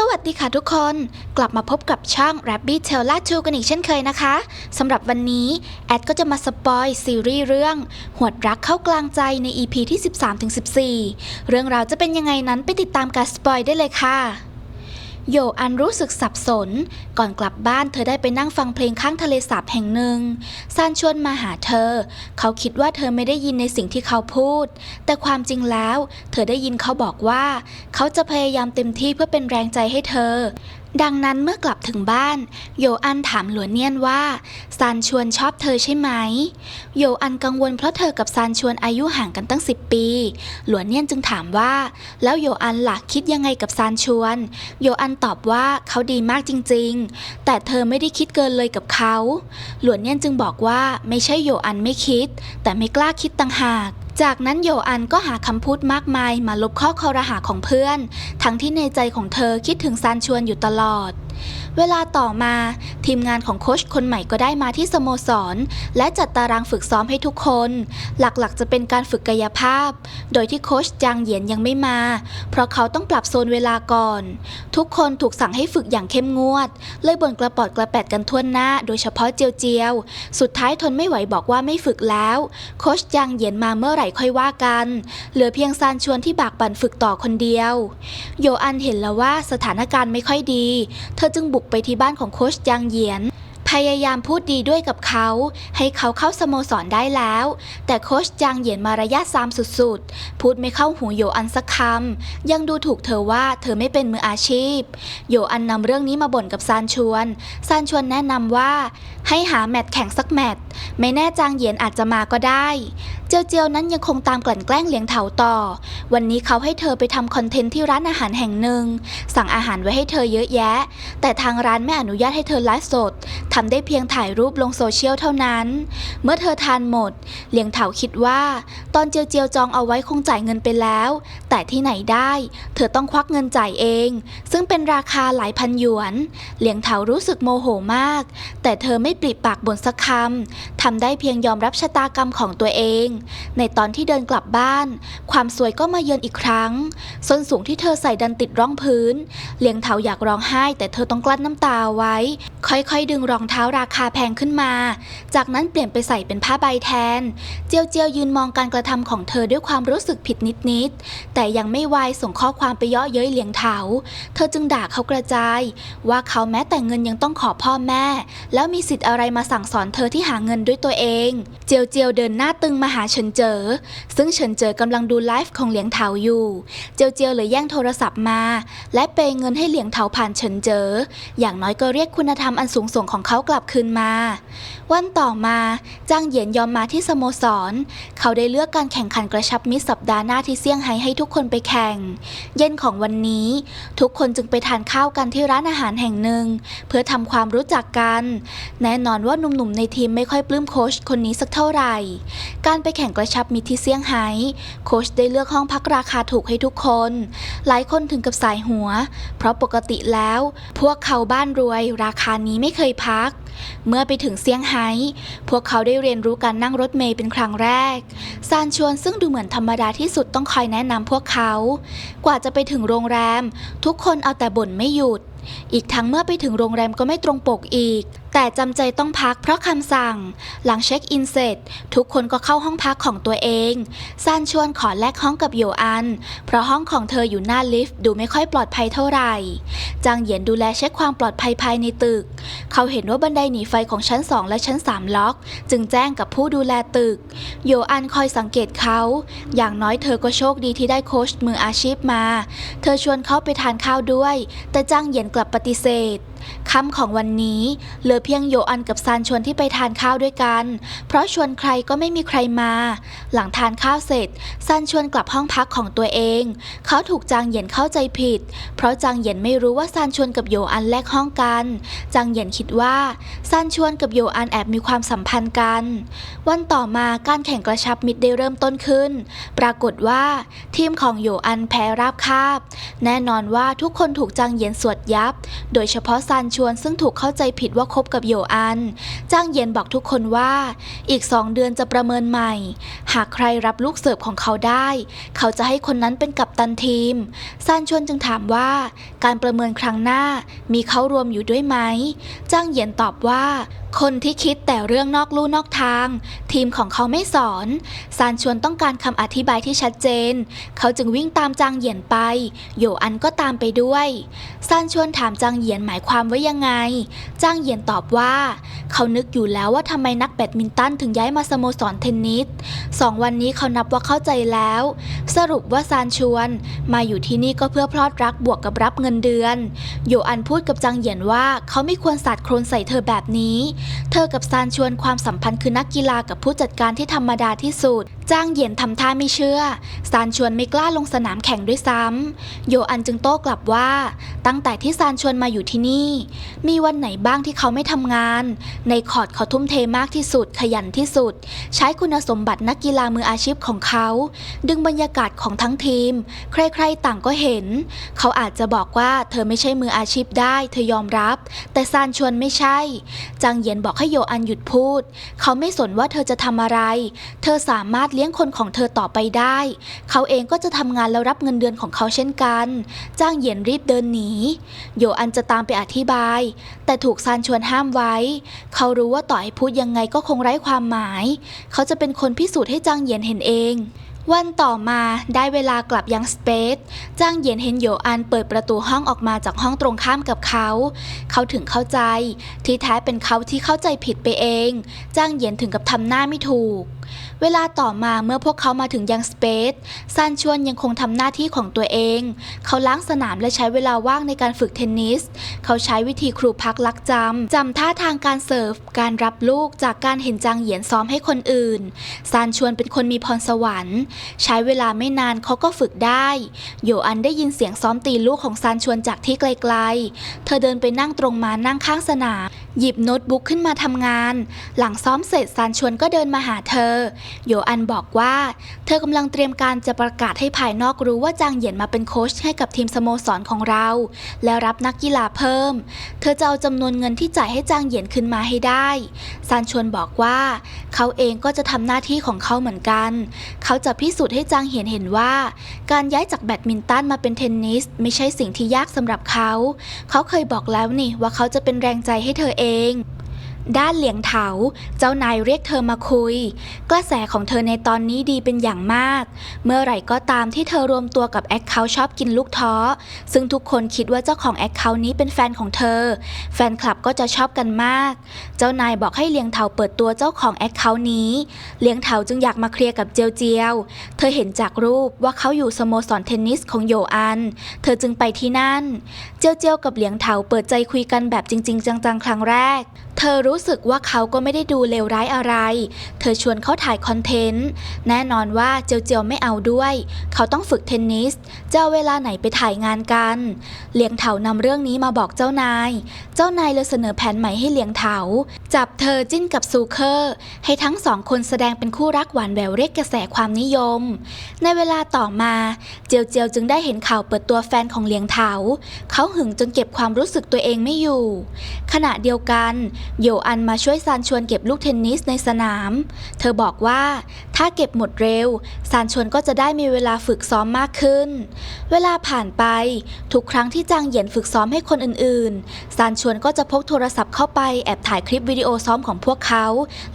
สวัสดีค่ะทุกคนกลับมาพบกับช่อง Rabbit t a i l a 2กันอีกเช่นเคยนะคะสำหรับวันนี้แอดก็จะมาสปอยซีรีส์เรื่อง หวดรักเข้ากลางใจใน EP ที่ 13-14 เรื่องราวจะเป็นยังไงนั้นไปติดตามการสปอยได้เลยค่ะ โยอันรู้สึกสับสน ก่อนกลับบ้านเธอได้ไปนั่งฟังเพลงข้างทะเลสาบแห่งหนึ่งซานชวนมาหาเธอ เขาคิดว่าเธอไม่ได้ยินในสิ่งที่เขาพูด แต่ความจริงแล้ว เธอได้ยินเขาบอกว่า เขาจะพยายามเต็มที่เพื่อเป็นแรงใจให้เธอ ดังนั้นเมื่อกลับถึงบ้าน โยอันถามหลวนเนียนว่าซานชวนชอบเธอใช่ไหม โยอันกังวลเพราะเธอกับซานชวนอายุห่างกันตั้ง 10 ปี หลวนเนียนจึงถามว่า แล้วโยอันหล่ะคิดยังไงกับซานชวน โยอันตอบว่าเขาดีมากจริง ๆ แต่เธอไม่ได้คิดเกินเลยกับเขา หลวนเนียนจึงบอกว่าไม่ใช่โยอันไม่คิด แต่ไม่กล้าคิดต่างหาก จากนั้นโยอันก็หาคำพูดมากมายมาลบข้อคอรหาของเพื่อน ทั้งที่ในใจของเธอคิดถึงซานชวนอยู่ตลอด เวลาต่อมาทีมงานของโค้ชคนใหม่ก็ได้มาที่สโมสร และจัดตารางฝึกซ้อมให้ทุกคน หลักๆจะเป็นการฝึกกายภาพ โดยที่โค้ชจางเหยียนยังไม่มา เพราะเขาต้องปรับโซนเวลาก่อน ทุกคนถูกสั่งให้ฝึกอย่างเข้มงวด เลยบ่นกระปอดกระแปดกันทั่วหน้า โดยเฉพาะเจียวเจียวๆสุดท้ายทนไม่ไหวบอกว่าไม่ฝึกแล้ว โค้ชจางเหยียนมาเมื่อไหร่ค่อยว่ากันเหลือเพียงซานชวนที่บากบั่นฝึกต่อคนเดียว โยอันเห็นแล้วว่าสถานการณ์ไม่ค่อยดี เธอจึงบุกไปที่บ้านของโคชจางเหยียน พยายามพูดดีด้วยกับเขา ให้เขาเข้าสโมสรได้แล้ว แต่โคชจางเหยียนมารยาทซามสุดๆ พูดไม่เข้าหูโยอันสักคำ ยังดูถูกเธอว่าเธอไม่เป็นมืออาชีพ โยอันนำเรื่องนี้มาบ่นกับซานชวน ซานชวนแนะนำว่าให้หาแมตช์แข่งสักแมตช์ไม่แน่จางเหยียนอาจจะมาก็ได้เจียวเจียวนั้นยังคงตามกลั่นแกล้งเลี้ยงเถาต่อ วันนี้เขาให้เธอไปทำคอนเทนต์ที่ร้านอาหารแห่งหนึ่ง สั่งอาหารไว้ให้เธอเยอะแยะ แต่ทางร้านไม่อนุญาตให้เธอไลฟ์สดทำได้เพียงถ่ายรูปลงโซเชียลเท่านั้น เมื่อเธอทานหมด เลี้ยงเถาคิดว่า ตอนเจียวเจียวจองเอาไว้คงจ่ายเงินไปแล้ว แต่ที่ไหนได้ เธอต้องควักเงินจ่ายเอง ซึ่งเป็นราคาหลายพันหยวน เลี้ยงเถารู้สึกโมโหมาก แต่เธอไม่ปริปากบ่นสักคำทำได้เพียงยอมรับชะตากรรมของตัวเองในตอนที่เดินกลับบ้าน ความสวยก็มาเยือนอีกครั้ง ส้นสูงที่เธอใส่ดันติดร่องพื้น เลียงเถาอยากร้องไห้ แต่เธอต้องกลั้นน้ำตาไว้ ค่อยๆ ดึงรองเท้าราคาแพงขึ้นมา จากนั้นเปลี่ยนไปใส่เป็นผ้าใบแทน เจียวเจียวยืนมองการกระทำของเธอด้วยความรู้สึกผิดนิดๆแต่ยังไม่วายส่งข้อความไปเยาะเย้ยเลียงเถาเธอจึงด่าเขากระจาย ว่าเขาแม้แต่เงินยังต้องขอพ่อแม่ แล้วมีสิทธิ์อะไรมาสั่งสอนเธอที่หาเงินด้วยตัวเอง เจียวเจียวเดินหน้าตึงมาหาเฉินเจอ ซึ่งเฉินเจอกำลังดูไลฟ์ของเหลียงเถาอยู่ เจียวเจียวเลยแย่งโทรศัพท์มา และเปย์เงินให้เหลียงเถาผ่านเฉินเจอ อย่างน้อยก็เรียกคุณธรรมอันสูงส่งของเขากลับคืนมา วันต่อมาจางเหยียนยอมมาที่สโมสร เขาได้เลือกการแข่งขันกระชับมิตรสัปดาห์หน้าที่เซี่ยงไฮ้ให้ทุกคนไปแข่ง เย็นของวันนี้ ทุกคนจึงไปทานข้าวกันที่ร้านอาหารแห่งหนึ่ง เพื่อทำความรู้จักกัน แน่นอนว่าหนุ่มๆในทีมไม่ค่อยปลื้มโค้ชคนนี้สักเท่าไหร่ การไปแข่งกระชับมิตรที่เซี่ยงไฮ้โค้ชได้เลือกห้องพักราคาถูกให้ทุกคน หลายคนถึงกับสายหัว เพราะปกติแล้ว พวกเขาบ้านรวย ราคานี้ไม่เคยพัก เมื่อไปถึงเซี่ยงไฮ้พวกเขาได้เรียนรู้การนั่งรถเมล์เป็นครั้งแรกซานชวนซึ่งดูเหมือนธรรมดาที่สุดต้องคอยแนะนำพวกเขา กว่าจะไปถึงโรงแรม ทุกคนเอาแต่บ่นไม่หยุดอีกทั้งเมื่อไปถึงโรงแรมก็ไม่ตรงปกอีก แต่จำใจต้องพักเพราะคำสั่ง หลังเช็คอินเสร็จ ทุกคนก็เข้าห้องพักของตัวเองซานชวนขอแลกห้องกับโยอัน เพราะห้องของเธออยู่หน้าลิฟต์ดูไม่ค่อยปลอดภัยเท่าไหร่ จางเหยียนดูแลเช็คความปลอดภัยภายในตึก เขาเห็นว่าบันไดหนีไฟของชั้น 2 และชั้น 3 ล็อก จึงแจ้งกับผู้ดูแลตึก โยอันคอยสังเกตเขา อย่างน้อยเธอก็โชคดีที่ได้โค้ชมืออาชีพมา เธอชวนเขาไปทานข้าวด้วย แต่จางเหยียนกลับปฏิเสธค่ำของวันนี้ เหลือเพียงโยอันกับซานชวนที่ไปทานข้าวด้วยกัน เพราะชวนใครก็ไม่มีใครมา หลังทานข้าวเสร็จซานชวนกลับห้องพักของตัวเอง เขาถูกจางเหยียนเข้าใจผิด เพราะจางเหยียนไม่รู้ว่าซานชวนกับโยอันแลกห้องกัน จางเหยียนคิดว่าซานชวนกับโยอันแอบมีความสัมพันธ์กัน วันต่อมาการแข่งกระชับมิตรได้เริ่มต้นขึ้น ปรากฏว่า ทีมของโยอันแพ้ราบคาบ แน่นอนว่าทุกคนถูกจางเหยียนสวดยับ โดยเฉพาะซานชวนซึ่งถูกเข้าใจผิดว่าคบกับโยอัน จ้างเย็นบอกทุกคนว่า อีกสองเดือนจะประเมินใหม่ หากใครรับลูกเสิร์ฟของเขาได้ เขาจะให้คนนั้นเป็นกัปตันทีม ซานชวนจึงถามว่า การประเมินครั้งหน้ามีเขารวมอยู่ด้วยไหม จ้างเย็นตอบว่า คนที่คิดแต่เรื่องนอกลู่นอกทาง ทีมของเขาไม่สอนซานชวนต้องการคำอธิบายที่ชัดเจน เขาจึงวิ่งตามจางเหยียนไปโยอันก็ตามไปด้วยซานชวนถามจางเหยียนหมายความว่ายังไง จางเหยียนตอบว่า เขานึกอยู่แล้วว่าทำไมนักแบดมินตันถึงย้ายมาสโมสรเทนนิสสองวันนี้เขานับว่าเข้าใจแล้ว สรุปว่าซานชวนมาอยู่ที่นี่ก็เพื่อพลอดรักบวกกับรับเงินเดือน โยอันพูดกับจางเหยียนว่าเขาไม่ควรสาดโครนใส่เธอแบบนี้เธอกับซานชวนความสัมพันธ์คือนักกีฬากับผู้จัดการที่ธรรมดาที่สุด จ้างเหยียนทำท่าไม่เชื่อ ซานชวนไม่กล้าลงสนามแข่งด้วยซ้ำ โยอันจึงโต้กลับว่า ตั้งแต่ที่ซานชวนมาอยู่ที่นี่ มีวันไหนบ้างที่เขาไม่ทำงาน ในคอร์ดเขาทุ่มเทมากที่สุด ขยันที่สุด ใช้คุณสมบัตินักกีฬามืออาชีพของเขา ดึงบรรยากาศของทั้งทีม ใครๆต่างก็เห็น เขาอาจจะบอกว่าเธอไม่ใช่มืออาชีพได้ เธอยอมรับ แต่ซานชวนไม่ใช่ จางเหยียนบอกให้โยอันหยุดพูด เขาไม่สนว่าเธอจะทำอะไร เธอสามารถเลี้ยงคนของเธอต่อไปได้ เขาเองก็จะทำงานแล้วรับเงินเดือนของเขาเช่นกัน จ้างเหยียนรีบเดินหนี โยอันจะตามไปอธิบาย แต่ถูกซานชวนห้ามไว้ เขารู้ว่าต่อให้พูดยังไงก็คงไร้ความหมาย เขาจะเป็นคนพิสูจน์ให้จางเหยียนเห็นเอง วันต่อมาได้เวลากลับยังสเปซจางเหยียนเห็นโยอันเปิดประตูห้องออกมาจากห้องตรงข้ามกับเขา เขาถึงเข้าใจ ที่แท้เป็นเขาที่เข้าใจผิดไปเองจางเหยียนถึงกับทำหน้าไม่ถูก เวลาต่อมาเมื่อพวกเขามาถึงยังสเปซซานชวนยังคงทำหน้าที่ของตัวเอง เขาล้างสนามและใช้เวลาว่างในการฝึกเทนนิส เขาใช้วิธีครูพักลักจำจำท่าทางการเสิร์ฟ การรับลูกจากการเห็นจางเหยียนซ้อมให้คนอื่นซานชวนเป็นคนมีพรสวรรค์ใช้เวลาไม่นานเขาก็ฝึกได้ โยอันได้ยินเสียงซ้อมตีลูกของซานชวนจากที่ไกลๆ เธอเดินไปนั่งตรงมานั่งข้างสนาม หยิบโน้ตบุ๊กขึ้นมาทำงาน หลังซ้อมเสร็จซานชวนก็เดินมาหาเธอ โยอันบอกว่า เธอกำลังเตรียมการจะประกาศให้ภายนอกรู้ว่าจางเหยียนมาเป็นโค้ชให้กับทีมสโมสรของเรา แล้วรับนักกีฬาเพิ่ม เธอจะเอาจำนวนเงินที่จ่ายให้จางเหยียนขึ้นมาให้ได้ซานชวนบอกว่า เขาเองก็จะทำหน้าที่ของเขาเหมือนกัน เขาจะพิสูจน์ให้จางเหยียนเห็นว่า การย้ายจากแบดมินตันมาเป็นเทนนิส ไม่ใช่สิ่งที่ยากสำหรับเขา เขาเคยบอกแล้วนี่ว่าเขาจะเป็นแรงใจให้เธอเององ ด้านเหลียงเถา เจ้านายเรียกเธอมาคุย กระแสของเธอในตอนนี้ดีเป็นอย่างมาก เมื่อไหร่ก็ตามที่เธอรวมตัวกับแอคเคาท์ชอบกินลูกท้อ ซึ่งทุกคนคิดว่าเจ้าของแอคเคาท์นี้เป็นแฟนของเธอ แฟนคลับก็จะชอบกันมาก เจ้านายบอกให้เลียงเถาเปิดตัวเจ้าของแอคเคาท์นี้เลียงเถาจึงอยากมาเคลียร์กับเจียวเจียว เธอเห็นจากรูปว่าเขาอยู่สโมสรเทนนิสของโยอัน เธอจึงไปที่นั่น เจียวเจียวกับเหลียงเถาเปิดใจคุยกันแบบจริง ๆ จังๆ ครั้งแรก เธอรู้สึกว่าเขาก็ไม่ได้ดูเลวร้ายอะไร เธอชวนเขาถ่ายคอนเทนต์ แน่นอนว่าเจียวเจียวไม่เอาด้วย เขาต้องฝึกเทนนิสจะเอาเวลาไหนไปถ่ายงานกันเหลียงเถานำเรื่องนี้มาบอกเจ้านาย เจ้านายเลยเสนอแผนใหม่ให้เหลียงเถา จับเธอจิ้นกับซูเคอร์ ให้ทั้งสองคนแสดงเป็นคู่รักหวานแหววเรียกกระแสความนิยม ในเวลาต่อมา เจียวเจียวจึงได้เห็นข่าวเปิดตัวแฟนของเหลียงเถา เขาหึงจนเก็บความรู้สึกตัวเองไม่อยู่ ขณะเดียวกันโยอันมาช่วยซานชวนเก็บลูกเทนนิสในสนาม เธอบอกว่าถ้าเก็บหมดเร็ว ซานชวนก็จะได้มีเวลาฝึกซ้อมมากขึ้น เวลาผ่านไป ทุกครั้งที่จางเหยียนฝึกซ้อมให้คนอื่นๆ ซานชวนก็จะพกโทรศัพท์เข้าไปแอบถ่ายคลิปวิดีโอซ้อมของพวกเขา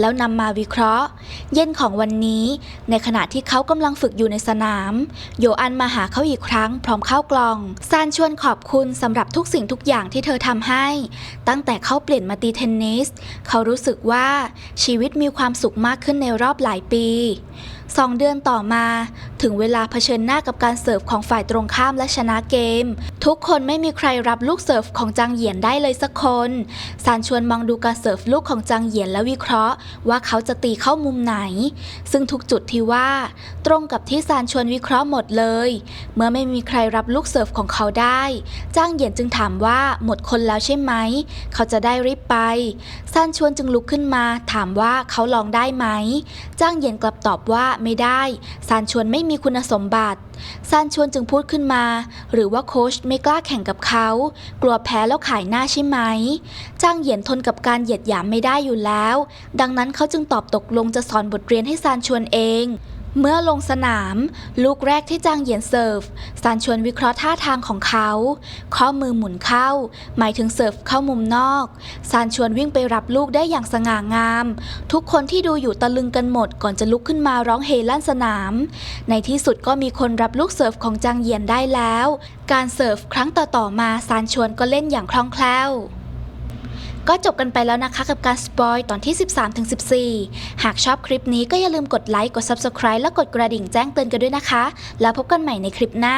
แล้วนำมาวิเคราะห์ เย็นของวันนี้ ในขณะที่เขากำลังฝึกอยู่ในสนาม โยอันมาหาเขาอีกครั้ง พร้อมข้าวกล่อง ซานชวนขอบคุณสำหรับทุกสิ่งทุกอย่างที่เธอทำให้ ตั้งแต่เขาเปลี่ยนมาตีเทนนิส เขารู้สึกว่าชีวิตมีความสุขมากขึ้นในรอบหลายปี สองเดือนต่อมา ถึงเวลาเผชิญหน้ากับการเสิร์ฟของฝ่ายตรงข้ามและชนะเกม ทุกคนไม่มีใครรับลูกเสิร์ฟของจางเหยียนได้เลยสักคนซานชวนมองดูการเสิร์ฟลูกของจางเหยียนและวิเคราะห์ ว่าเขาจะตีเข้ามุมไหน ซึ่งทุกจุดที่ว่า ตรงกับที่ซานชวนวิเคราะห์หมดเลย เมื่อไม่มีใครรับลูกเสิร์ฟของเขาได้จางเหยียนจึงถามว่าหมดคนแล้วใช่ไหมเขาจะได้รีบไปซานชวนจึงลุกขึ้นมา ถามว่าเขาลองได้ไหมจางเหยียนกลับตอบว่าไม่ได้ซานชวนไม่มีคุณสมบัติซานชวนจึงพูดขึ้นมา หรือว่าโค้ชไม่กล้าแข่งกับเขา กลัวแพ้แล้วขายหน้าใช่ไหมจ้างเหยียนทนกับการเหยียดหยามไม่ได้อยู่แล้ว ดังนั้นเขาจึงตอบตกลงจะสอนบทเรียนให้ซานชวนเอง เมื่อลงสนาม ลูกแรกที่จางเหยียนเสิร์ฟซานชวนวิเคราะห์ท่าทางของเขา ข้อมือหมุนเข้า หมายถึงเสิร์ฟเข้ามุมนอกซานชวนวิ่งไปรับลูกได้อย่างสง่างาม ทุกคนที่ดูอยู่ตะลึงกันหมดก่อนจะลุกขึ้นมาร้องเฮลั่นสนาม ในที่สุดก็มีคนรับลูกเสิร์ฟของจางเหยียนได้แล้ว การเสิร์ฟครั้งต่อๆมาซานชวนก็เล่นอย่างคล่องแคล่ว ก็จบกันไปแล้วนะคะกับการสปอยตอนที่ 13-14หากชอบคลิปนี้ก็อย่าลืมกดไลค์ กด Subscribe และกดกระดิ่งแจ้งเตือนกันด้วยนะคะ แล้วพบกันใหม่ในคลิปหน้า